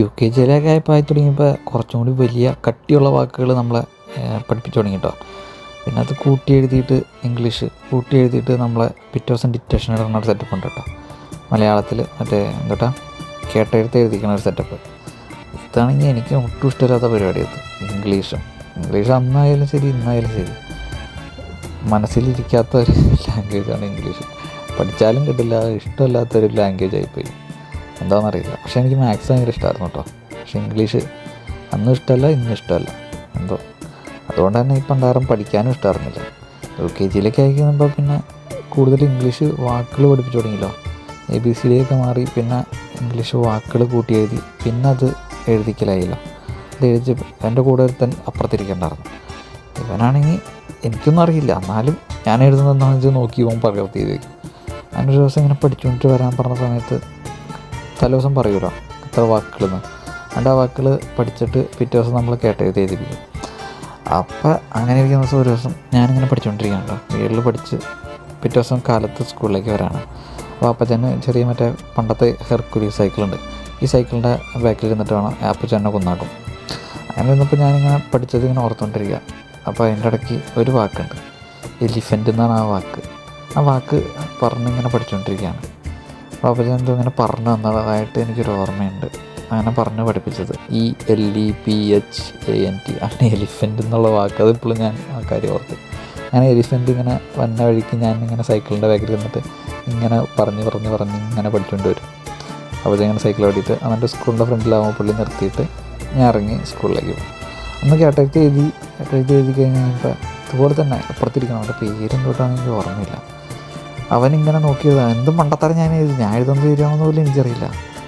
U K ജിയിലൊക്കെ ആയപ്പോൾ ആയി തുടങ്ങിയപ്പോൾ കുറച്ചും കൂടി വലിയ കട്ടിയുള്ള വാക്കുകൾ നമ്മളെ പഠിപ്പിച്ചു തുടങ്ങി കേട്ടോ പിന്നെ അത് കൂട്ടി എഴുതിയിട്ട് ഇംഗ്ലീഷ് കൂട്ടി എഴുതിയിട്ട് നമ്മളെ പിറ്റേ ദിവസം ഡിക്റ്റേഷൻ ഇടുന്ന ഒരു സെറ്റപ്പ് ഉണ്ട് കേട്ടോ മലയാളത്തിൽ മറ്റേ എന്താ കേട്ടെഴുത്ത് എഴുതിക്കുന്ന ഒരു സെറ്റപ്പ് ഇതാണെങ്കിൽ എനിക്ക് ഒട്ടും ഇഷ്ടമില്ലാത്ത പരിപാടി അത്. ഇംഗ്ലീഷും. ഇംഗ്ലീഷ് അന്നായാലും ശരി ഇന്നായാലും ശരി. മനസ്സിലിരിക്കാത്ത ഒരു ലാംഗ്വേജാണ് ഇംഗ്ലീഷ്. പഠിച്ചാലും കിട്ടില്ല ഇഷ്ടമില്ലാത്തൊരു ലാംഗ്വേജ് ആയിപ്പോയി. എന്താണെന്നറിയില്ല പക്ഷെ എനിക്ക് മാത്സ് ഭയങ്കര ഇഷ്ടമായിരുന്നു കേട്ടോ പക്ഷേ ഇംഗ്ലീഷ് അന്നും ഇഷ്ടമല്ല ഇന്നും ഇഷ്ടമല്ല. എന്തോ. അതുകൊണ്ട് തന്നെ ഇപ്പം എന്തായാലും പഠിക്കാനും ഇഷ്ടമായിരുന്നില്ല യു കെ ജിയിലേക്ക് അയക്കുമ്പോൾ പിന്നെ കൂടുതൽ ഇംഗ്ലീഷ് വാക്കുകൾ പഠിപ്പിച്ചു തുടങ്ങിയല്ലോ. എ ബി സി ഡി മാറി പിന്നെ ഇംഗ്ലീഷ് വാക്കുകൾ കൂട്ടി എഴുതി പിന്നെ അത് എഴുതിക്കലായില്ല. അത് എഴുതി എന്റെ കൂടെ ഒരുത്തൻ അപ്പുറത്തിരിക്കണ്ടായിരുന്നു. ഇവനാണെങ്കിൽ എനിക്കൊന്നും അറിയില്ല. എന്നാലും ഞാൻ എഴുതുന്നതെന്നാണെന്ന് വെച്ചാൽ നോക്കി ഇവൻ പകർത്തി എഴുതി ദിവസം ഇങ്ങനെ പഠിച്ചുകൊണ്ടിട്ട് വരാൻ പറഞ്ഞ സമയത്ത് തലേ ദിവസം പറയുമല്ലോ ഇത്ര വാക്കുകളെന്ന്. എന്നിട്ട് ആ വാക്കുകൾ പഠിച്ചിട്ട് പിറ്റേ ദിവസം നമ്മൾ കേട്ട് എഴുതി എഴുതിപ്പിക്കും. അപ്പം അങ്ങനെ ഇരിക്കുന്ന ദിവസം ഒരു ദിവസം ഞാനിങ്ങനെ പഠിച്ചുകൊണ്ടിരിക്കുകയാണല്ലോ വീട്ടിൽ പഠിച്ച് പിറ്റേ ദിവസം കാലത്ത് സ്കൂളിലേക്ക് വരാണ് അപ്പോൾ അപ്പച്ചന് ചെറിയ മറ്റേ പണ്ടത്തെ ഹെർക്കുലി സൈക്കിളുണ്ട്. ഈ സൈക്കിളിന്റെ ബാക്കിൽ ഇരുന്നിട്ട് വേണം അപ്പച്ചനെ കുന്നാക്കും അങ്ങനെ ഇരുന്നപ്പോൾ ഞാനിങ്ങനെ പഠിച്ചത് ഇങ്ങനെ ഓർത്തുകൊണ്ടിരിക്കുക അപ്പോൾ അതിന്റെ ഇടയ്ക്ക് ഒരു വാക്കുണ്ട്. എലിഫന്റ് എന്നാണ് ആ വാക്ക്. ആ വാക്ക് പറഞ്ഞിങ്ങനെ പഠിച്ചുകൊണ്ടിരിക്കുകയാണ് എന്തോ ഇങ്ങനെ പറഞ്ഞു തന്നതായിട്ട് എനിക്കൊരു ഓർമ്മയുണ്ട്. അങ്ങനെ പറഞ്ഞു പഠിപ്പിച്ചത്. E L E P H A N T അങ്ങനെ എലിഫന്റ് എന്നുള്ള വാക്ക് അതിപ്പോഴും ഞാൻ ആ കാര്യം ഓർത്ത്. അങ്ങനെ എലിഫന്റ് ഇങ്ങനെ വന്ന വഴിക്ക് ഞാൻ ഇങ്ങനെ സൈക്കിളിന്റെ ബാക്കിൽ നിന്നിട്ട് ഇങ്ങനെ പറഞ്ഞ് പറഞ്ഞ് പറഞ്ഞ് ഇങ്ങനെ പഠിച്ചുകൊണ്ട് വരും. അപ്പോൾ ഇങ്ങനെ സൈക്കിൾ ഓടിയിട്ട് എന്നിട്ട് സ്കൂളിന്റെ ഫ്രണ്ടിലാവുമ്പോൾ പുള്ളി നിർത്തിയിട്ട് ഞാൻ ഇറങ്ങി സ്കൂളിലേക്ക് പോകും അന്ന് കേട്ടെഴുത്ത് എഴുതി കേട്ടെഴുത്ത് എഴുതി കഴിഞ്ഞ് കഴിഞ്ഞപ്പോൾ ഇതുപോലെ തന്നെ അപ്പുറത്തിരിക്കണം അവന്റെ പേരെന്തോട്ടാണ് എനിക്ക് ഇങ്ങനെ അവനിങ്ങനെ നോക്കിയത്. എന്തും പണ്ടത്തരം ഞാൻ എഴുതി. ഞാൻ എഴുതുന്നത് ശരിയാണെന്ന് പോലും എനിക്കറിയില്ല.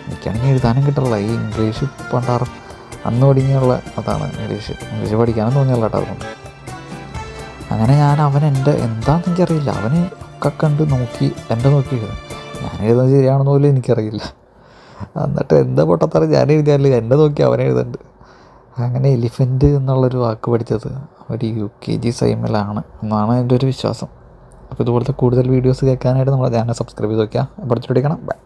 എനിക്കാണെങ്കിൽ എഴുതാനും കിട്ടില്ല ഈ ഇംഗ്ലീഷ് പണ്ടാറും അന്ന് പഠിക്കാനുള്ള അതാണ് ഇംഗ്ലീഷ്. ഇംഗ്ലീഷ് പഠിക്കാനും തോന്നിയല്ല കേട്ടോ അങ്ങനെ ഞാൻ അവൻ എന്റെ എന്താണെന്ന് എനിക്കറിയില്ല. അവന് ഒക്കെ കണ്ട് നോക്കി എന്റെ നോക്കി എഴുതും. ഞാൻ എഴുതുന്നത് ശരിയാണെന്ന് പോലും എനിക്കറിയില്ല. എന്നിട്ട് എന്താ പൊട്ടത്തറ ഞാൻ എഴുതിയാലും എന്നെ നോക്കി അവൻ എഴുതുന്നുണ്ട് അങ്ങനെ എലിഫന്റ് എന്നുള്ളൊരു വാക്ക് പഠിച്ചത്. ഒരു യു കെ ജി സൈമിലാണ് എന്നാണ് എന്റെ ഒരു വിശ്വാസം. അപ്പോൾ ഇതുപോലത്തെ കൂടുതൽ വീഡിയോസ് കേൾക്കാനായിട്ട് നമ്മളെ ചാനൽ സബ്സ്ക്രൈബ് ചെയ്ത് വയ്ക്കുക അപ്പോൾ അടുത്തിട്ടിരിക്കണം ബൈ